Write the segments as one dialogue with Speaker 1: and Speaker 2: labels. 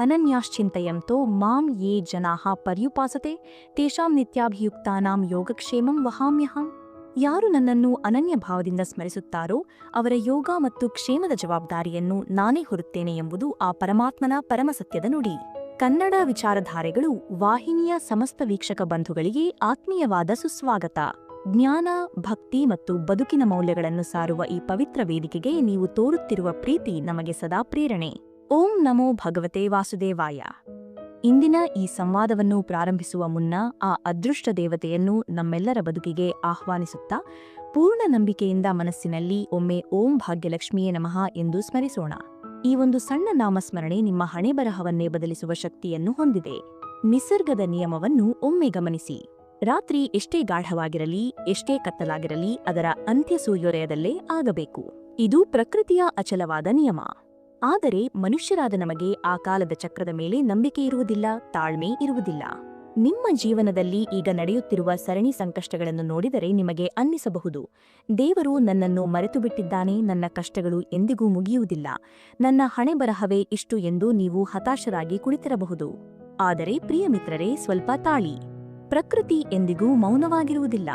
Speaker 1: ಅನನ್ಯಾಶ್ಚಿಂತಯಂತೋ ಮಾಂ ಯೇ जनाः ಪರ್ಯುಪಾಸತೆ, ತೇಷಾಂ ನಿತ್ಯಾಭಿಯುಕ್ತಾನಾಂ ಯೋಗಕ್ಷೇಮಂ ವಹಾಮ್ಯಹಂ. ಯಾರು ನನ್ನನ್ನು ಅನನ್ಯ ಭಾವದಿಂದ ಸ್ಮರಿಸುತ್ತಾರೋ, ಅವರ ಯೋಗ ಮತ್ತು ಕ್ಷೇಮದ ಜವಾಬ್ದಾರಿಯನ್ನು ನಾನೇ ಹೊರುತ್ತೇನೆ ಎಂಬುದು ಆ ಪರಮಾತ್ಮನ ಪರಮಸತ್ಯದ ನುಡಿ. ಕನ್ನಡ ವಿಚಾರಧಾರೆಗಳು ವಾಹಿನಿಯ ಸಮಸ್ತ ವೀಕ್ಷಕ ಬಂಧುಗಳಿಗೆ ಆತ್ಮೀಯವಾದ ಸುಸ್ವಾಗತ. ಜ್ಞಾನ, ಭಕ್ತಿ ಮತ್ತು ಬದುಕಿನ ಮೌಲ್ಯಗಳನ್ನು ಸಾರುವ ಈ ಪವಿತ್ರ ವೇದಿಕೆಗೆ ನೀವು ತೋರುತ್ತಿರುವ ಪ್ರೀತಿ ನಮಗೆ ಸದಾ ಪ್ರೇರಣೆ. ಓಂ ನಮೋ ಭಗವತೆ ವಾಸುದೇವಾಯ. ಇಂದಿನ ಈ ಸಂವಾದವನ್ನು ಪ್ರಾರಂಭಿಸುವ ಮುನ್ನ ಆ ಅದೃಷ್ಟ ದೇವತೆಯನ್ನು ನಮ್ಮೆಲ್ಲರ ಬದುಕಿಗೆ ಆಹ್ವಾನಿಸುತ್ತಾ ಪೂರ್ಣ ನಂಬಿಕೆಯಿಂದ ಮನಸ್ಸಿನಲ್ಲಿ ಒಮ್ಮೆ ಓಂ ಭಾಗ್ಯಲಕ್ಷ್ಮಿಯೇ ನಮಃ ಎಂದು ಸ್ಮರಿಸೋಣ. ಈ ಒಂದು ಸಣ್ಣ ನಾಮಸ್ಮರಣೆ ನಿಮ್ಮ ಹಣೆಬರಹವನ್ನೇ ಬದಲಿಸುವ ಶಕ್ತಿಯನ್ನು ಹೊಂದಿದೆ. ನಿಸರ್ಗದ ನಿಯಮವನ್ನು ಒಮ್ಮೆ ಗಮನಿಸಿ. ರಾತ್ರಿ ಎಷ್ಟೇ ಗಾಢವಾಗಿರಲಿ, ಎಷ್ಟೇ ಕತ್ತಲಾಗಿರಲಿ, ಅದರ ಅಂತ್ಯ ಸೂರ್ಯೋದಯದಲ್ಲೇ ಆಗಬೇಕು. ಇದು ಪ್ರಕೃತಿಯ ಅಚಲವಾದ ನಿಯಮ. ಆದರೆ ಮನುಷ್ಯರಾದ ನಮಗೆ ಆ ಕಾಲದ ಚಕ್ರದ ಮೇಲೆ ನಂಬಿಕೆ ಇರುವುದಿಲ್ಲ, ತಾಳ್ಮೆ ಇರುವುದಿಲ್ಲ. ನಿಮ್ಮ ಜೀವನದಲ್ಲಿ ಈಗ ನಡೆಯುತ್ತಿರುವ ಸರಣಿ ಸಂಕಷ್ಟಗಳನ್ನು ನೋಡಿದರೆ ನಿಮಗೆ ಅನ್ನಿಸಬಹುದು. ದೇವರು ನನ್ನನ್ನು ಮರೆತು ಬಿಟ್ಟಿದ್ದಾನೆ ನನ್ನ ಕಷ್ಟಗಳು ಎಂದಿಗೂ ಮುಗಿಯುವುದಿಲ್ಲ. ನನ್ನ ಹಣೆ ಬರಹವೇ ಇಷ್ಟು ಎಂದು ನೀವು ಹತಾಶರಾಗಿ ಕುಳಿತಿರಬಹುದು. ಆದರೆ ಪ್ರಿಯ ಮಿತ್ರರೇ, ಸ್ವಲ್ಪ ತಾಳಿ. ಪ್ರಕೃತಿ ಎಂದಿಗೂ ಮೌನವಾಗಿರುವುದಿಲ್ಲ.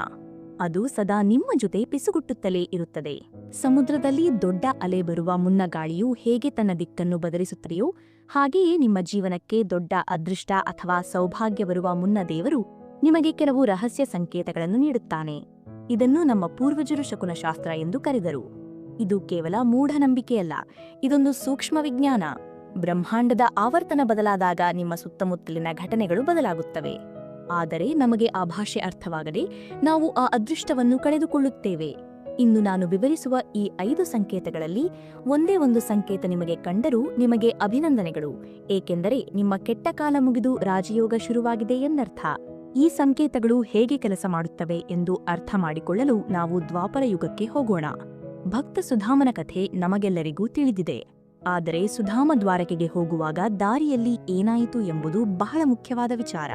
Speaker 1: ಅದು ಸದಾ ನಿಮ್ಮ ಜೊತೆ ಪಿಸುಗುಟ್ಟುತ್ತಲೇ ಇರುತ್ತದೆ. ಸಮುದ್ರದಲ್ಲಿ ದೊಡ್ಡ ಅಲೆ ಬರುವ ಮುನ್ನ ಗಾಳಿಯು ಹೇಗೆ ತನ್ನ ದಿಕ್ಕನ್ನು ಬದಲಿಸುತ್ತದೆಯೋ ಹಾಗೆಯೇ ನಿಮ್ಮ ಜೀವನಕ್ಕೆ ದೊಡ್ಡ ಅದೃಷ್ಟ ಅಥವಾ ಸೌಭಾಗ್ಯ ಬರುವ ಮುನ್ನ ದೇವರು ನಿಮಗೆ ಕೆಲವು ರಹಸ್ಯ ಸಂಕೇತಗಳನ್ನು ನೀಡುತ್ತಾನೆ. ಇದನ್ನು ನಮ್ಮ ಪೂರ್ವಜರು ಶಕುನಶಾಸ್ತ್ರ ಎಂದು ಕರೆದರು. ಇದು ಕೇವಲ ಮೂಢನಂಬಿಕೆಯಲ್ಲ, ಇದೊಂದು ಸೂಕ್ಷ್ಮ ವಿಜ್ಞಾನ. ಬ್ರಹ್ಮಾಂಡದ ಆವರ್ತನ ಬದಲಾದಾಗ ನಿಮ್ಮ ಸುತ್ತಮುತ್ತಲಿನ ಘಟನೆಗಳು ಬದಲಾಗುತ್ತವೆ. ಆದರೆ ನಮಗೆ ಆ ಭಾಷೆ ಅರ್ಥವಾಗದೆ ನಾವು ಆ ಅದೃಷ್ಟವನ್ನು ಕಳೆದುಕೊಳ್ಳುತ್ತೇವೆ. ಇನ್ನು ನಾನು ವಿವರಿಸುವ ಈ ಐದು ಸಂಕೇತಗಳಲ್ಲಿ ಒಂದೇ ಒಂದು ಸಂಕೇತ ನಿಮಗೆ ಕಂಡರೂ ನಿಮಗೆ ಅಭಿನಂದನೆಗಳು, ಏಕೆಂದರೆ ನಿಮ್ಮ ಕೆಟ್ಟ ಕಾಲ ಮುಗಿದು ರಾಜಯೋಗ ಶುರುವಾಗಿದೆ ಎಂದರ್ಥ. ಈ ಸಂಕೇತಗಳು ಹೇಗೆ ಕೆಲಸ ಮಾಡುತ್ತವೆ ಎಂದು ಅರ್ಥ ಮಾಡಿಕೊಳ್ಳಲು ನಾವು ದ್ವಾಪರ ಯುಗಕ್ಕೆ ಹೋಗೋಣ. ಭಕ್ತ ಸುಧಾಮನ ಕಥೆ ನಮಗೆಲ್ಲರಿಗೂ ತಿಳಿದಿದೆ. ಆದರೆ ಸುಧಾಮ ದ್ವಾರಕೆಗೆ ಹೋಗುವಾಗ ದಾರಿಯಲ್ಲಿ ಏನಾಯಿತು ಎಂಬುದು ಬಹಳ ಮುಖ್ಯವಾದ ವಿಚಾರ.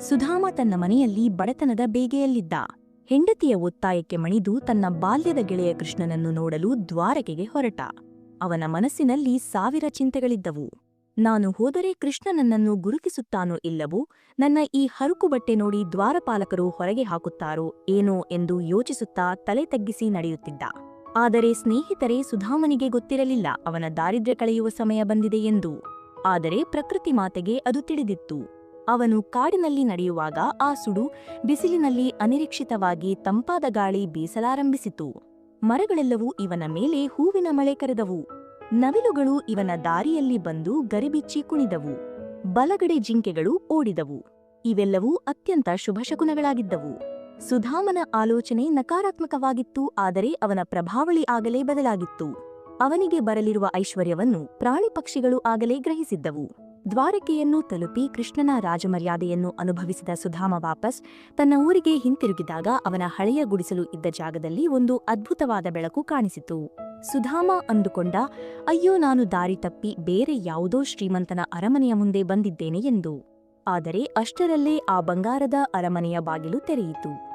Speaker 1: ಸುಧಾಮ ತನ್ನ ಮನೆಯಲ್ಲಿ ಬಡತನದ ಬೇಗೆಯಲ್ಲಿದ್ದ. ಹೆಂಡತಿಯ ಒತ್ತಾಯಕ್ಕೆ ಮಣಿದು ತನ್ನ ಬಾಲ್ಯದ ಗೆಳೆಯ ಕೃಷ್ಣನನ್ನು ನೋಡಲು ದ್ವಾರಕೆಗೆ ಹೊರಟ. ಅವನ ಮನಸ್ಸಿನಲ್ಲಿ ಸಾವಿರ ಚಿಂತೆಗಳಿದ್ದವು. ನಾನು ಹೋದರೆ ಕೃಷ್ಣ ನನ್ನನ್ನು ಗುರುತಿಸುತ್ತಾನೋ ಇಲ್ಲವೋ, ನನ್ನ ಈ ಹರುಕು ಬಟ್ಟೆ ನೋಡಿ ದ್ವಾರಪಾಲಕರು ಹೊರಗೆ ಹಾಕುತ್ತಾರೋ ಏನೋ ಎಂದು ಯೋಚಿಸುತ್ತಾ ತಲೆ ತಗ್ಗಿಸಿ ನಡೆಯುತ್ತಿದ್ದ. ಆದರೆ ಸ್ನೇಹಿತರೇ, ಸುಧಾಮನಿಗೆ ಗೊತ್ತಿರಲಿಲ್ಲ ಅವನ ದಾರಿದ್ರ್ಯ ಕಳೆಯುವ ಸಮಯ ಬಂದಿದೆ ಎಂದು. ಆದರೆ ಪ್ರಕೃತಿ ಮಾತೆಗೆ ಅದು ತಿಳಿದಿತ್ತು. ಅವನು ಕಾಡಿನಲ್ಲಿ ನಡೆಯುವಾಗ ಆ ಸುಡು ಬಿಸಿಲಿನಲ್ಲಿ ಅನಿರೀಕ್ಷಿತವಾಗಿ ತಂಪಾದ ಗಾಳಿ ಬೀಸಲಾರಂಭಿಸಿತು. ಮರಗಳೆಲ್ಲವೂ ಇವನ ಮೇಲೆ ಹೂವಿನ ಮಳೆ ಕರೆದವು. ನವಿಲುಗಳು ಇವನ ದಾರಿಯಲ್ಲಿ ಬಂದು ಗರಿಬಿಚ್ಚಿ ಕುಣಿದವು. ಬಲಗಡೆ ಜಿಂಕೆಗಳು ಓಡಿದವು. ಇವೆಲ್ಲವೂ ಅತ್ಯಂತ ಶುಭಶಕುನಗಳಾಗಿದ್ದವು ಸುಧಾಮನ ಆಲೋಚನೆ ನಕಾರಾತ್ಮಕವಾಗಿತ್ತು, ಆದರೆ ಅವನ ಪ್ರಭಾವಳಿ ಆಗಲೇ ಬದಲಾಗಿತ್ತು. ಅವನಿಗೆ ಬರಲಿರುವ ಐಶ್ವರ್ಯವನ್ನು ಪ್ರಾಣಿ ಪಕ್ಷಿಗಳು ಆಗಲೇ ಗ್ರಹಿಸಿದ್ದವು. ದ್ವಾರಕೆಯನ್ನು ತಲುಪಿ ಕೃಷ್ಣನ ರಾಜಮರ್ಯಾದೆಯನ್ನು ಅನುಭವಿಸಿದ ಸುಧಾಮ ವಾಪಸ್ ತನ್ನ ಊರಿಗೆ ಹಿಂತಿರುಗಿದಾಗ ಅವನ ಹಳೆಯ ಗುಡಿಸಲು ಇದ್ದ ಜಾಗದಲ್ಲಿ ಒಂದು ಅದ್ಭುತವಾದ ಬೆಳಕು ಕಾಣಿಸಿತು. ಸುಧಾಮ ಅಂದುಕೊಂಡ, ಅಯ್ಯೋ, ನಾನು ದಾರಿ ತಪ್ಪಿ ಬೇರೆ ಯಾವುದೋ ಶ್ರೀಮಂತನ ಅರಮನೆಯ ಮುಂದೆ ಬಂದಿದ್ದೇನೆ ಎಂದು. ಆದರೆ ಅಷ್ಟರಲ್ಲೇ ಆ ಬಂಗಾರದ ಅರಮನೆಯ ಬಾಗಿಲು ತೆರೆಯಿತು.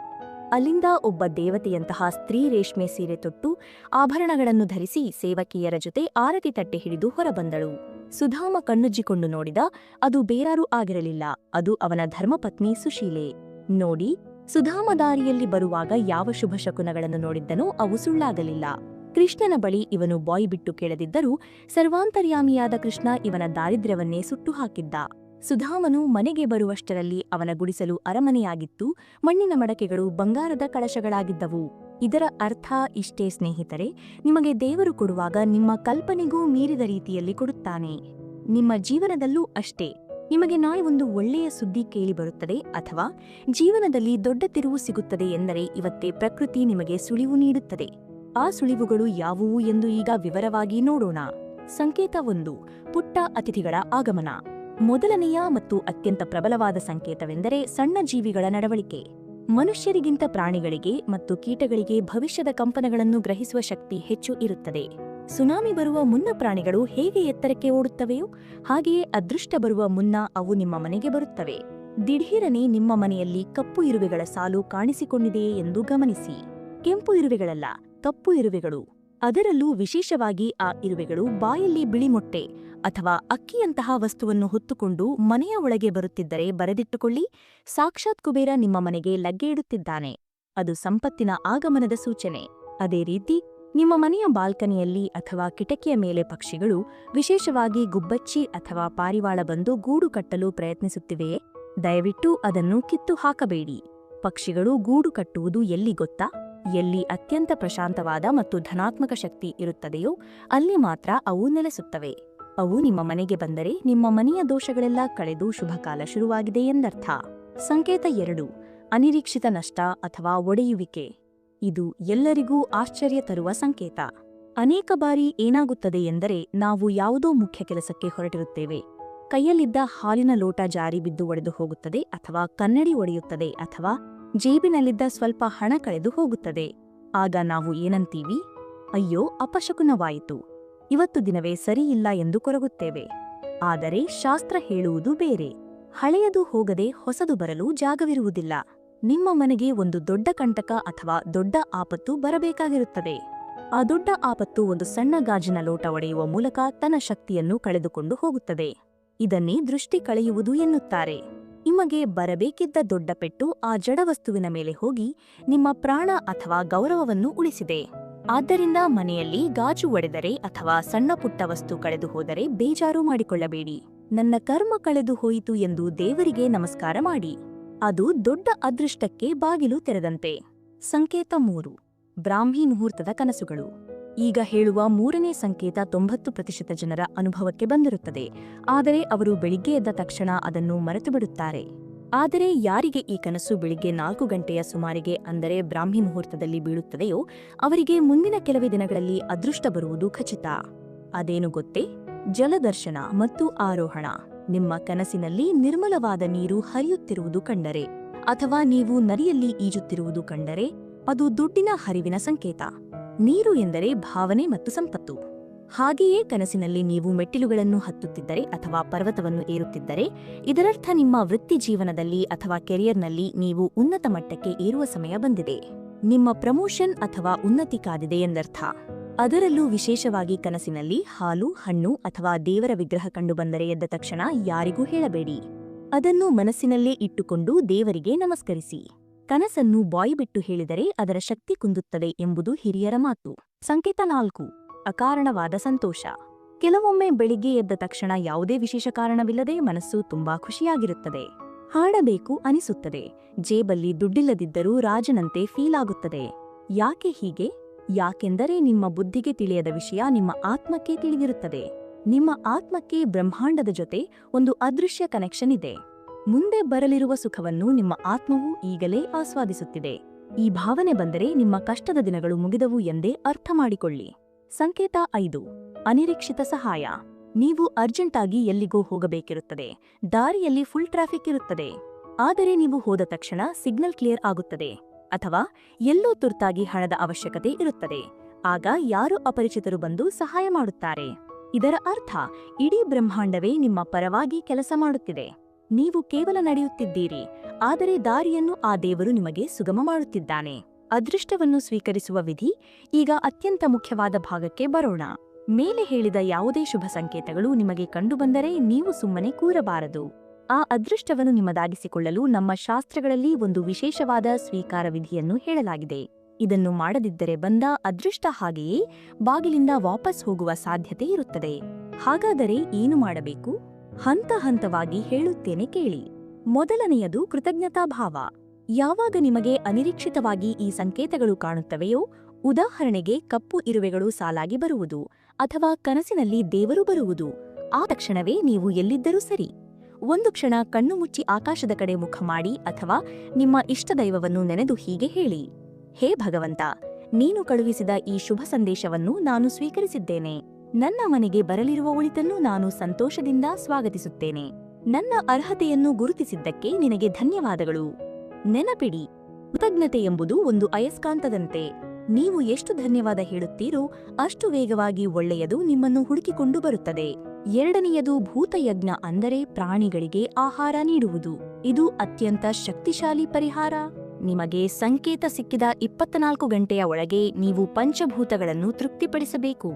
Speaker 1: ಅಲ್ಲಿಂದ ಒಬ್ಬ ದೇವತೆಯಂತಹ ಸ್ತ್ರೀ ರೇಷ್ಮೆ ಸೀರೆ ತೊಟ್ಟು ಆಭರಣಗಳನ್ನು ಧರಿಸಿ ಸೇವಕಿಯರ ಜೊತೆ ಆರತಿ ತಟ್ಟೆ ಹಿಡಿದು ಹೊರಬಂದಳು. ಸುಧಾಮ ಕಣ್ಣುಜ್ಜಿಕೊಂಡು ನೋಡಿದ, ಅದು ಬೇರಾರೂ ಆಗಿರಲಿಲ್ಲ. ಅದು ಅವನ ಧರ್ಮಪತ್ನಿ ಸುಶೀಲೆ. ನೋಡಿ, ಸುಧಾಮ ದಾರಿಯಲ್ಲಿ ಬರುವಾಗ ಯಾವ ಶುಭ ಶಕುನಗಳನ್ನು ನೋಡಿದ್ದನೋ ಅವು ಸುಳ್ಳಾಗಲಿಲ್ಲ. ಕೃಷ್ಣನ ಬಳಿ ಇವನು ಬಾಯ್ ಬಿಟ್ಟು ಕೇಳದಿದ್ದರೂ ಸರ್ವಾಂತರ್ಯಾಮಿಯಾದ ಕೃಷ್ಣ ಇವನ ದಾರಿದ್ರ್ಯವನ್ನೇ ಸುಟ್ಟು ಹಾಕಿದ್ದ. ಸುಧಾಮನು ಮನೆಗೆ ಬರುವಷ್ಟರಲ್ಲಿ ಅವನ ಗುಡಿಸಲು ಅರಮನೆಯಾಗಿತ್ತು, ಮಣ್ಣಿನ ಮಡಕೆಗಳು ಬಂಗಾರದ ಕಳಶಗಳಾಗಿದ್ದವು. ಇದರ ಅರ್ಥ ಇಷ್ಟೇ, ಸ್ನೇಹಿತರೆ, ನಿಮಗೆ ದೇವರು ಕೊಡುವಾಗ ನಿಮ್ಮ ಕಲ್ಪನೆಗೂ ಮೀರಿದ ರೀತಿಯಲ್ಲಿ ಕೊಡುತ್ತಾನೆ. ನಿಮ್ಮ ಜೀವನದಲ್ಲೂ ಅಷ್ಟೇ. ನಿಮಗೆ ನಾಳೆ ಒಂದು ಒಳ್ಳೆಯ ಸುದ್ದಿ ಕೇಳಿ ಬರುತ್ತದೆ ಅಥವಾ ಜೀವನದಲ್ಲಿ ದೊಡ್ಡ ತಿರುವು ಸಿಗುತ್ತದೆ ಎಂದರೆ ಇವತ್ತೇ ಪ್ರಕೃತಿ ನಿಮಗೆ ಸುಳಿವು ನೀಡುತ್ತದೆ. ಆ ಸುಳಿವುಗಳು ಯಾವುವು ಎಂದು ಈಗ ವಿವರವಾಗಿ ನೋಡೋಣ. ಸಂಕೇತ ಒಂದು, ಪುಟ್ಟ ಅತಿಥಿಗಳ ಆಗಮನ. ಮೊದಲನೆಯ ಮತ್ತು ಅತ್ಯಂತ ಪ್ರಬಲವಾದ ಸಂಕೇತವೆಂದರೆ ಸಣ್ಣ ಜೀವಿಗಳ ನಡವಳಿಕೆ. ಮನುಷ್ಯರಿಗಿಂತ ಪ್ರಾಣಿಗಳಿಗೆ ಮತ್ತು ಕೀಟಗಳಿಗೆ ಭವಿಷ್ಯದ ಕಂಪನಗಳನ್ನು ಗ್ರಹಿಸುವ ಶಕ್ತಿ ಹೆಚ್ಚು ಇರುತ್ತದೆ. ಸುನಾಮಿ ಬರುವ ಮುನ್ನ ಪ್ರಾಣಿಗಳು ಹೇಗೆ ಎತ್ತರಕ್ಕೆ ಓಡುತ್ತವೆಯೋ ಹಾಗೆಯೇ ಅದೃಷ್ಟ ಬರುವ ಮುನ್ನ ಅವು ನಿಮ್ಮ ಮನೆಗೆ ಬರುತ್ತವೆ. ದಿಢೀರನೆ ನಿಮ್ಮ ಮನೆಯಲ್ಲಿ ಕಪ್ಪು ಇರುವೆಗಳ ಸಾಲು ಕಾಣಿಸಿಕೊಂಡಿದೆಯೇ ಎಂದು ಗಮನಿಸಿ. ಕೆಂಪು ಇರುವೆಗಳಲ್ಲ, ಕಪ್ಪು ಇರುವೆಗಳು. ಅದರಲ್ಲೂ ವಿಶೇಷವಾಗಿ ಆ ಇರುವೆಗಳು ಬಾಯಲ್ಲಿ ಬಿಳಿ ಮೊಟ್ಟೆ ಅಥವಾ ಅಕ್ಕಿಯಂತಹ ವಸ್ತುವನ್ನು ಹೊತ್ತುಕೊಂಡು ಮನೆಯ ಒಳಗೆ ಬರುತ್ತಿದ್ದರೆ ಬರೆದಿಟ್ಟುಕೊಳ್ಳಿ. ಸಾಕ್ಷಾತ್ ಕುಬೇರ ನಿಮ್ಮ ಮನೆಗೆ ಲಗ್ಗೆ ಇಡುತ್ತಿದ್ದಾನೆ. ಅದು ಸಂಪತ್ತಿನ ಆಗಮನದ ಸೂಚನೆ. ಅದೇ ರೀತಿ, ನಿಮ್ಮ ಮನೆಯ ಬಾಲ್ಕನಿಯಲ್ಲಿ ಅಥವಾ ಕಿಟಕಿಯ ಮೇಲೆ ಪಕ್ಷಿಗಳು ವಿಶೇಷವಾಗಿ ಗುಬ್ಬಚ್ಚಿ ಅಥವಾ ಪಾರಿವಾಳ ಬಂದು ಗೂಡು ಕಟ್ಟಲು ಪ್ರಯತ್ನಿಸುತ್ತಿವೆಯೇ? ದಯವಿಟ್ಟು ಅದನ್ನು ಕಿತ್ತು ಹಾಕಬೇಡಿ. ಪಕ್ಷಿಗಳು ಗೂಡು ಕಟ್ಟುವುದು ಎಲ್ಲಿ ಗೊತ್ತಾ? ಎಲ್ಲಿ ಅತ್ಯಂತ ಪ್ರಶಾಂತವಾದ ಮತ್ತು ಧನಾತ್ಮಕ ಶಕ್ತಿ ಇರುತ್ತದೆಯೋ, ಅಲ್ಲಿ ಮಾತ್ರ ಅವು ನೆಲೆಸುತ್ತವೆ. ಅವು ನಿಮ್ಮ ಮನೆಗೆ ಬಂದರೆ ನಿಮ್ಮ ಮನೆಯ ದೋಷಗಳೆಲ್ಲ ಕಳೆದು ಶುಭಕಾಲ ಶುರುವಾಗಿದೆ ಎಂದರ್ಥ. ಸಂಕೇತ ಎರಡು, ಅನಿರೀಕ್ಷಿತ ನಷ್ಟ ಅಥವಾ ಒಡೆಯುವಿಕೆ. ಇದು ಎಲ್ಲರಿಗೂ ಆಶ್ಚರ್ಯ ತರುವ ಸಂಕೇತ. ಅನೇಕ ಬಾರಿ ಏನಾಗುತ್ತದೆ ಎಂದರೆ ನಾವು ಯಾವುದೋ ಮುಖ್ಯ ಕೆಲಸಕ್ಕೆ ಹೊರಟಿರುತ್ತೇವೆ. ಕೈಯಲ್ಲಿದ್ದ ಹಾಲಿನ ಲೋಟ ಜಾರಿ ಬಿದ್ದು ಒಡೆದು ಹೋಗುತ್ತದೆ ಅಥವಾ ಕನ್ನಡಿ ಒಡೆಯುತ್ತದೆ ಅಥವಾ ಜೇಬಿನಲ್ಲಿದ್ದ ಸ್ವಲ್ಪ ಹಣ ಕಳೆದು ಹೋಗುತ್ತದೆ. ಆಗ ನಾವು ಏನಂತೀವಿ? ಅಯ್ಯೋ, ಅಪಶಕುನವಾಯಿತು. ಇವತ್ತು ದಿನವೇ ಸರಿಯಿಲ್ಲ ಎಂದು ಕೊರಗುತ್ತೇವೆ. ಆದರೆ ಶಾಸ್ತ್ರ ಹೇಳುವುದು ಬೇರೆ. ಹಳೆಯದು ಹೋಗದೆ ಹೊಸದು ಬರಲು ಜಾಗವಿರುವುದಿಲ್ಲ. ನಿಮ್ಮ ಮನೆಗೆ ಒಂದು ದೊಡ್ಡ ಕಂಟಕ ಅಥವಾ ದೊಡ್ಡ ಆಪತ್ತು ಬರಬೇಕಾಗಿರುತ್ತದೆ. ಆ ದೊಡ್ಡ ಆಪತ್ತು ಒಂದು ಸಣ್ಣ ಗಾಜಿನ ಲೋಟ ಒಡೆಯುವ ಮೂಲಕ ತನ್ನ ಶಕ್ತಿಯನ್ನು ಕಳೆದುಕೊಂಡು ಹೋಗುತ್ತದೆ. ಇದನ್ನೇ ದೃಷ್ಟಿ ಕಳೆಯುವುದು ಎನ್ನುತ್ತಾರೆ. ನಿಮಗೆ ಬರಬೇಕಿದ್ದ ದೊಡ್ಡ ಪೆಟ್ಟು ಆ ಜಡವಸ್ತುವಿನ ಮೇಲೆ ಹೋಗಿ ನಿಮ್ಮ ಪ್ರಾಣ ಅಥವಾ ಗೌರವವನ್ನು ಉಳಿಸಿದೆ. ಆದ್ದರಿಂದ ಮನೆಯಲ್ಲಿ ಗಾಜು ಒಡೆದರೆ ಅಥವಾ ಸಣ್ಣ ಪುಟ್ಟ ವಸ್ತು ಕಳೆದು ಹೋದರೆ ಬೇಜಾರು ಮಾಡಿಕೊಳ್ಳಬೇಡಿ. ನನ್ನ ಕರ್ಮ ಕಳೆದು ಹೋಯಿತು ಎಂದು ದೇವರಿಗೆ ನಮಸ್ಕಾರ ಮಾಡಿ. ಅದು ದೊಡ್ಡ ಅದೃಷ್ಟಕ್ಕೆ ಬಾಗಿಲು ತೆರೆದಂತೆ. ಸಂಕೇತ ಮೂರು. ಬ್ರಾಹ್ಮಿ ಮುಹೂರ್ತದ ಕನಸುಗಳು. ಈಗ ಹೇಳುವ ಮೂರನೇ ಸಂಕೇತ ತೊಂಬತ್ತು ಪ್ರತಿಶತ ಜನರ ಅನುಭವಕ್ಕೆ ಬಂದಿರುತ್ತದೆ. ಆದರೆ ಅವರು ಬೆಳಿಗ್ಗೆ ಎದ್ದ ತಕ್ಷಣ ಅದನ್ನು ಮರೆತುಬಿಡುತ್ತಾರೆ. ಆದರೆ ಯಾರಿಗೆ ಈ ಕನಸು ಬೆಳಿಗ್ಗೆ ನಾಲ್ಕು ಗಂಟೆಯ ಸುಮಾರಿಗೆ ಅಂದರೆ ಬ್ರಾಹ್ಮಿ ಮುಹೂರ್ತದಲ್ಲಿ ಬೀಳುತ್ತದೆಯೋ ಅವರಿಗೆ ಮುಂದಿನ ಕೆಲವೇ ದಿನಗಳಲ್ಲಿ ಅದೃಷ್ಟ ಬರುವುದು ಖಚಿತ. ಅದೇನು ಗೊತ್ತೇ? ಜಲದರ್ಶನ ಮತ್ತು ಆರೋಹಣ. ನಿಮ್ಮ ಕನಸಿನಲ್ಲಿ ನಿರ್ಮಲವಾದ ನೀರು ಹರಿಯುತ್ತಿರುವುದು ಕಂಡರೆ. ಅಥವಾ ನೀವು ನರಿಯಲ್ಲಿ ಈಜುತ್ತಿರುವುದು ಕಂಡರೆ ಅದು ದುಡ್ಡಿನ ಹರಿವಿನ ಸಂಕೇತ. ನೀರು ಎಂದರೆ ಭಾವನೆ ಮತ್ತು ಸಂಪತ್ತು. ಹಾಗೆಯೇ ಕನಸಿನಲ್ಲಿ ನೀವು ಮೆಟ್ಟಿಲುಗಳನ್ನು ಹತ್ತುತ್ತಿದ್ದರೆ ಅಥವಾ ಪರ್ವತವನ್ನು ಏರುತ್ತಿದ್ದರೆ, ಇದರರ್ಥ ನಿಮ್ಮ ವೃತ್ತಿ ಜೀವನದಲ್ಲಿ ಅಥವಾ ಕೆರಿಯರ್ನಲ್ಲಿ ನೀವು ಉನ್ನತ ಮಟ್ಟಕ್ಕೆ ಏರುವ ಸಮಯ ಬಂದಿದೆ. ನಿಮ್ಮ ಪ್ರಮೋಷನ್ ಅಥವಾ ಉನ್ನತಿ ಕಾದಿದೆ ಎಂದರ್ಥ. ಅದರಲ್ಲೂ ವಿಶೇಷವಾಗಿ ಕನಸಿನಲ್ಲಿ ಹಾಲು, ಹಣ್ಣು ಅಥವಾ ದೇವರ ವಿಗ್ರಹ ಕಂಡುಬಂದರೆ ಎದ್ದ ತಕ್ಷಣ ಯಾರಿಗೂ ಹೇಳಬೇಡಿ. ಅದನ್ನು ಮನಸ್ಸಿನಲ್ಲೇ ಇಟ್ಟುಕೊಂಡು ದೇವರಿಗೆ ನಮಸ್ಕರಿಸಿ. ಕನಸನ್ನು ಬಾಯಿ ಬಿಟ್ಟು ಹೇಳಿದರೆ ಅದರ ಶಕ್ತಿ ಕುಂದುತ್ತದೆ ಎಂಬುದು ಹಿರಿಯರ ಮಾತು. ಸಂಕೇತ ನಾಲ್ಕು. ಅಕಾರಣವಾದ ಸಂತೋಷ. ಕೆಲವೊಮ್ಮೆ ಬೆಳಿಗ್ಗೆ ಎದ್ದ ತಕ್ಷಣ ಯಾವುದೇ ವಿಶೇಷ ಕಾರಣವಿಲ್ಲದೆ ಮನಸ್ಸು ತುಂಬಾ ಖುಷಿಯಾಗಿರುತ್ತದೆ. ಹಾಡಬೇಕು ಅನಿಸುತ್ತದೆ. ಜೇಬಲ್ಲಿ ದುಡ್ಡಿಲ್ಲದಿದ್ದರೂ ರಾಜನಂತೆ ಫೀಲ್ ಆಗುತ್ತದೆ. ಯಾಕೆ ಹೀಗೆ? ಯಾಕೆಂದರೆ ನಿಮ್ಮ ಬುದ್ಧಿಗೆ ತಿಳಿಯದ ವಿಷಯ ನಿಮ್ಮ ಆತ್ಮಕ್ಕೆ ತಿಳಿದಿರುತ್ತದೆ. ನಿಮ್ಮ ಆತ್ಮಕ್ಕೆ ಬ್ರಹ್ಮಾಂಡದ ಜೊತೆ ಒಂದು ಅದೃಶ್ಯ ಕನೆಕ್ಷನ್ ಇದೆ. ಮುಂದೆ ಬರಲಿರುವ ಸುಖವನ್ನು ನಿಮ್ಮ ಆತ್ಮವು ಈಗಲೇ ಆಸ್ವಾದಿಸುತ್ತಿದೆ. ಈ ಭಾವನೆ ಬಂದರೆ ನಿಮ್ಮ ಕಷ್ಟದ ದಿನಗಳು ಮುಗಿದವು ಎಂದೇ ಅರ್ಥ ಮಾಡಿಕೊಳ್ಳಿ. ಸಂಕೇತ ಐದು, ಅನಿರೀಕ್ಷಿತ ಸಹಾಯ. ನೀವು ಅರ್ಜೆಂಟಾಗಿ ಎಲ್ಲಿಗೋ ಹೋಗಬೇಕಿರುತ್ತದೆ. ದಾರಿಯಲ್ಲಿ ಫುಲ್ ಟ್ರಾಫಿಕ್ ಇರುತ್ತದೆ. ಆದರೆ ನೀವು ಹೋದ ತಕ್ಷಣ ಸಿಗ್ನಲ್ ಕ್ಲಿಯರ್ ಆಗುತ್ತದೆ. ಅಥವಾ ಎಲ್ಲೋ ತುರ್ತಾಗಿ ಹಣದ ಅವಶ್ಯಕತೆ ಇರುತ್ತದೆ. ಆಗ ಯಾರು ಅಪರಿಚಿತರು ಬಂದು ಸಹಾಯ ಮಾಡುತ್ತಾರೆ. ಇದರ ಅರ್ಥ, ಇಡೀ ಬ್ರಹ್ಮಾಂಡವೇ ನಿಮ್ಮ ಪರವಾಗಿ ಕೆಲಸ ಮಾಡುತ್ತಿದೆ. ನೀವು ಕೇವಲ ನಡೆಯುತ್ತಿದ್ದೀರಿ. ಆದರೆ ದಾರಿಯನ್ನು ಆ ದೇವರು ನಿಮಗೆ ಸುಗಮ ಮಾಡುತ್ತಿದ್ದಾನೆ. ಅದೃಷ್ಟವನ್ನು ಸ್ವೀಕರಿಸುವ ವಿಧಿ ಈಗ ಅತ್ಯಂತ ಮುಖ್ಯವಾದ ಭಾಗಕ್ಕೆ ಬರೋಣ. ಮೇಲೆ ಹೇಳಿದ ಯಾವುದೇ ಶುಭ ಸಂಕೇತಗಳು ನಿಮಗೆ ಕಂಡುಬಂದರೆ ನೀವು ಸುಮ್ಮನೆ ಕೂರಬಾರದು. ಆ ಅದೃಷ್ಟವನ್ನು ನಿಮ್ಮದಾಗಿಸಿಕೊಳ್ಳಲು ನಮ್ಮ ಶಾಸ್ತ್ರಗಳಲ್ಲಿ ಒಂದು ವಿಶೇಷವಾದ ಸ್ವೀಕಾರ ವಿಧಿಯನ್ನು ಹೇಳಲಾಗಿದೆ. ಇದನ್ನು ಮಾಡದಿದ್ದರೆ ಬಂದ ಅದೃಷ್ಟ ಹಾಗೆಯೇ ಬಾಗಿಲಿಂದ ವಾಪಸ್ ಹೋಗುವ ಸಾಧ್ಯತೆ ಇರುತ್ತದೆ. ಹಾಗಾದರೆ ಏನು ಮಾಡಬೇಕು? ಹಂತ ಹಂತವಾಗಿ ಹೇಳುತ್ತೇನೆ ಕೇಳಿ. ಮೊದಲನೆಯದು ಕೃತಜ್ಞತಾಭಾವ ಯಾವಾಗ ನಿಮಗೆ ಅನಿರೀಕ್ಷಿತವಾಗಿ ಈ ಸಂಕೇತಗಳು ಕಾಣುತ್ತವೆಯೋ, ಉದಾಹರಣೆಗೆ ಕಪ್ಪು ಇರುವೆಗಳು ಸಾಲಾಗಿ ಬರುವುದು ಅಥವಾ ಕನಸಿನಲ್ಲಿ ದೇವರು ಬರುವುದು, ಆ ತಕ್ಷಣವೇ ನೀವು ಎಲ್ಲಿದ್ದರೂ ಸರಿ. ಒಂದು ಕ್ಷಣ ಕಣ್ಣು ಮುಚ್ಚಿ ಆಕಾಶದ ಕಡೆ ಮುಖ ಮಾಡಿ ಅಥವಾ ನಿಮ್ಮ ಇಷ್ಟದೈವವನ್ನು ನೆನೆದು ಹೀಗೆ ಹೇಳಿ, ಹೇ ಭಗವಂತ, ನೀನು ಕಳುಹಿಸಿದ ಈ ಶುಭ ಸಂದೇಶವನ್ನು ನಾನು ಸ್ವೀಕರಿಸಿದ್ದೇನೆ. ನನ್ನ ಮನೆಗೆ ಬರಲಿರುವ ಉಳಿತನ್ನು ನಾನು ಸಂತೋಷದಿಂದ ಸ್ವಾಗತಿಸುತ್ತೇನೆ. ನನ್ನ ಅರ್ಹತೆಯನ್ನು ಗುರುತಿಸಿದ್ದಕ್ಕೆ ನಿನಗೆ ಧನ್ಯವಾದಗಳು. ನೆನಪಿಡಿ, ಕೃತಜ್ಞತೆ ಎಂಬುದು ಒಂದು ಅಯಸ್ಕಾಂತದಂತೆ ನೀವು ಎಷ್ಟು ಧನ್ಯವಾದ ಹೇಳುತ್ತೀರೋ ಅಷ್ಟು ವೇಗವಾಗಿ ಒಳ್ಳೆಯದು ನಿಮ್ಮನ್ನು ಹುಡುಕಿಕೊಂಡು ಬರುತ್ತದೆ. ಎರಡನೆಯದು ಭೂತಯಜ್ಞ ಅಂದರೆ ಪ್ರಾಣಿಗಳಿಗೆ ಆಹಾರ ನೀಡುವುದು. ಇದು ಅತ್ಯಂತ ಶಕ್ತಿಶಾಲಿ ಪರಿಹಾರ. ನಿಮಗೆ ಸಂಕೇತ ಸಿಕ್ಕಿದ ಇಪ್ಪತ್ನಾಲ್ಕು ಗಂಟೆಯ ಒಳಗೆ ನೀವು ಪಂಚಭೂತಗಳನ್ನು ತೃಪ್ತಿಪಡಿಸಬೇಕು.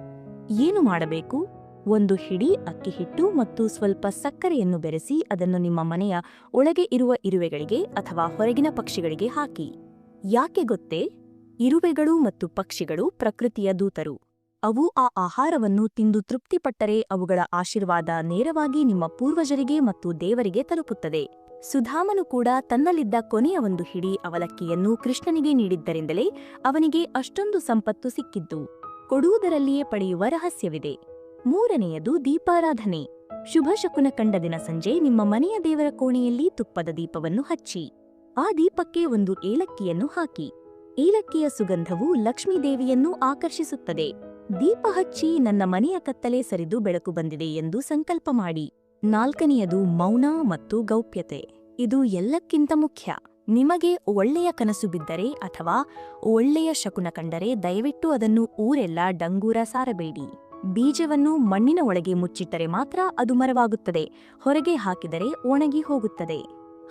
Speaker 1: ಏನು ಮಾಡಬೇಕು? ಒಂದು ಹಿಡಿ, ಅಕ್ಕಿ ಹಿಟ್ಟು ಮತ್ತು ಸ್ವಲ್ಪ ಸಕ್ಕರೆಯನ್ನು ಬೆರೆಸಿ ಅದನ್ನು ನಿಮ್ಮ ಮನೆಯ ಒಳಗೆ ಇರುವ ಇರುವೆಗಳಿಗೆ ಅಥವಾ ಹೊರಗಿನ ಪಕ್ಷಿಗಳಿಗೆ ಹಾಕಿ. ಯಾಕೆ ಗೊತ್ತೇ? ಇರುವೆಗಳು ಮತ್ತು ಪಕ್ಷಿಗಳು ಪ್ರಕೃತಿಯ ದೂತರು. ಅವು ಆ ಆಹಾರವನ್ನು ತಿಂದು ತೃಪ್ತಿಪಟ್ಟರೆ ಅವುಗಳ ಆಶೀರ್ವಾದ ನೇರವಾಗಿ ನಿಮ್ಮ ಪೂರ್ವಜರಿಗೆ ಮತ್ತು ದೇವರಿಗೆ ತಲುಪುತ್ತದೆ. ಸುಧಾಮನು ಕೂಡ ತನ್ನಲ್ಲಿದ್ದ ಕೊನೆಯ ಒಂದು ಹಿಡಿ ಅವಲಕ್ಕಿಯನ್ನು ಕೃಷ್ಣನಿಗೆ ನೀಡಿದ್ದರಿಂದಲೇ ಅವನಿಗೆ ಅಷ್ಟೊಂದು ಸಂಪತ್ತು ಸಿಕ್ಕಿದ್ದು. ಕೊಡುವುದರಲ್ಲಿಯೇ ಪಡೆಯುವ ರಹಸ್ಯವಿದೆ. ಮೂರನೆಯದು ದೀಪಾರಾಧನೆ. ಶುಭ ಶಕುನ ಕಂಡ ದಿನ ಸಂಜೆ ನಿಮ್ಮ ಮನೆಯ ದೇವರ ಕೋಣೆಯಲ್ಲಿ ತುಪ್ಪದ ದೀಪವನ್ನು ಹಚ್ಚಿ. ಆ ದೀಪಕ್ಕೆ ಒಂದು ಏಲಕ್ಕಿಯನ್ನು ಹಾಕಿ. ಏಲಕ್ಕಿಯ ಸುಗಂಧವು ಲಕ್ಷ್ಮೀದೇವಿಯನ್ನು ಆಕರ್ಷಿಸುತ್ತದೆ. ದೀಪ ಹಚ್ಚಿ ನನ್ನ ಮನೆಯ ಕತ್ತಲೆ ಸರಿದು ಬೆಳಕು ಬಂದಿದೆ ಎಂದು ಸಂಕಲ್ಪ ಮಾಡಿ. ನಾಲ್ಕನೆಯದು ಮೌನ ಮತ್ತು ಗೌಪ್ಯತೆ. ಇದು ಎಲ್ಲಕ್ಕಿಂತ ಮುಖ್ಯ. ನಿಮಗೆ ಒಳ್ಳೆಯ ಕನಸು ಬಿದ್ದರೆ ಅಥವಾ ಒಳ್ಳೆಯ ಶಕುನ ಕಂಡರೆ ದಯವಿಟ್ಟು ಅದನ್ನು ಊರೆಲ್ಲ ಡಂಗೂರ ಸಾರಬೇಡಿ. ಬೀಜವನ್ನು ಮಣ್ಣಿನ ಒಳಗೆ ಮುಚ್ಚಿಟ್ಟರೆ ಮಾತ್ರ ಅದು ಮರವಾಗುತ್ತದೆ. ಹೊರಗೆ ಹಾಕಿದರೆ ಒಣಗಿ ಹೋಗುತ್ತದೆ.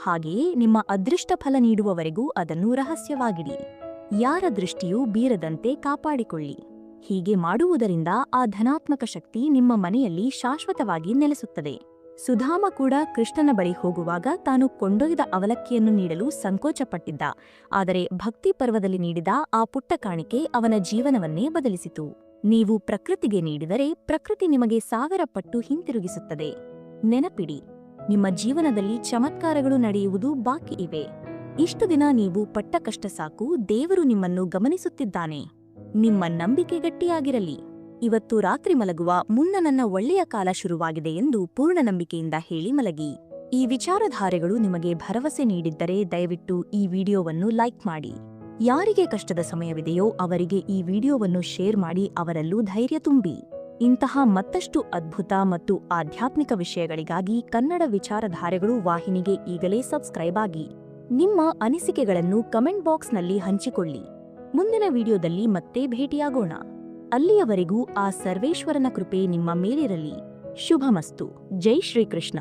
Speaker 1: ಹಾಗೆಯೇ ನಿಮ್ಮ ಅದೃಷ್ಟ ಫಲ ನೀಡುವವರೆಗೂ ಅದನ್ನು ರಹಸ್ಯವಾಗಿಡಿ. ಯಾರ ದೃಷ್ಟಿಯೂ ಬೀರದಂತೆ ಕಾಪಾಡಿಕೊಳ್ಳಿ. ಹೀಗೆ ಮಾಡುವುದರಿಂದ ಆ ಧನಾತ್ಮಕ ಶಕ್ತಿ ನಿಮ್ಮ ಮನೆಯಲ್ಲಿ ಶಾಶ್ವತವಾಗಿ ನೆಲೆಸುತ್ತದೆ. ಸುಧಾಮ ಕೂಡ ಕೃಷ್ಣನ ಬಳಿ ಹೋಗುವಾಗ ತಾನು ಕೊಂಡೊಯ್ದ ಅವಲಕ್ಕಿಯನ್ನು ನೀಡಲು ಸಂಕೋಚಪಟ್ಟಿದ್ದ. ಆದರೆ ಭಕ್ತಿ ಪರ್ವದಲ್ಲಿ ನೀಡಿದ ಆ ಪುಟ್ಟ ಕಾಣಿಕೆ ಅವನ ಜೀವನವನ್ನೇ ಬದಲಿಸಿತು. ನೀವು ಪ್ರಕೃತಿಗೆ ನೀಡಿದರೆ ಪ್ರಕೃತಿ ನಿಮಗೆ ಸಾವಿರ ಪಟ್ಟು ಹಿಂತಿರುಗಿಸುತ್ತದೆ. ನೆನಪಿಡಿ, ನಿಮ್ಮ ಜೀವನದಲ್ಲಿ ಚಮತ್ಕಾರಗಳು ನಡೆಯುವುದು ಬಾಕಿ ಇವೆ. ಇಷ್ಟು ದಿನ ನೀವು ಪಟ್ಟ ಕಷ್ಟ ಸಾಕು ದೇವರು ನಿಮ್ಮನ್ನು ಗಮನಿಸುತ್ತಿದ್ದಾನೆ. ನಿಮ್ಮ ನಂಬಿಕೆ ಗಟ್ಟಿಯಾಗಿರಲಿ. ಇವತ್ತು ರಾತ್ರಿ ಮಲಗುವ ಮುನ್ನ ನನ್ನ ಒಳ್ಳೆಯ ಕಾಲ ಶುರುವಾಗಿದೆ ಎಂದು ಪೂರ್ಣ ನಂಬಿಕೆಯಿಂದ ಹೇಳಿ ಮಲಗಿ. ಈ ವಿಚಾರಧಾರೆಗಳು ನಿಮಗೆ ಭರವಸೆ ನೀಡಿದ್ದರೆ ದಯವಿಟ್ಟು ಈ ವಿಡಿಯೋವನ್ನು ಲೈಕ್ ಮಾಡಿ. ಯಾರಿಗೆ ಕಷ್ಟದ ಸಮಯವಿದೆಯೋ ಅವರಿಗೆ ಈ ವಿಡಿಯೋವನ್ನು ಶೇರ್ ಮಾಡಿ ಅವರಲ್ಲೂ ಧೈರ್ಯ ತುಂಬಿ. ಇಂತಹ ಮತ್ತಷ್ಟು ಅದ್ಭುತ ಮತ್ತು ಆಧ್ಯಾತ್ಮಿಕ ವಿಷಯಗಳಿಗಾಗಿ ಕನ್ನಡ ವಿಚಾರಧಾರೆಗಳು ವಾಹಿನಿಗೆ ಈಗಲೇ ಸಬ್ಸ್ಕ್ರೈಬ್ ಆಗಿ. ನಿಮ್ಮ ಅನಿಸಿಕೆಗಳನ್ನು ಕಮೆಂಟ್ ಬಾಕ್ಸ್ನಲ್ಲಿ ಹಂಚಿಕೊಳ್ಳಿ. ಮುಂದಿನ ವಿಡಿಯೋದಲ್ಲಿ ಮತ್ತೆ ಭೇಟಿಯಾಗೋಣ. ಅಲ್ಲಿಯವರೆಗೂ ಆ ಸರ್ವೇಶ್ವರನ ಕೃಪೆ ನಿಮ್ಮ ಮೇಲಿರಲಿ. ಶುಭಮಸ್ತು. ಜೈ ಶ್ರೀಕೃಷ್ಣ.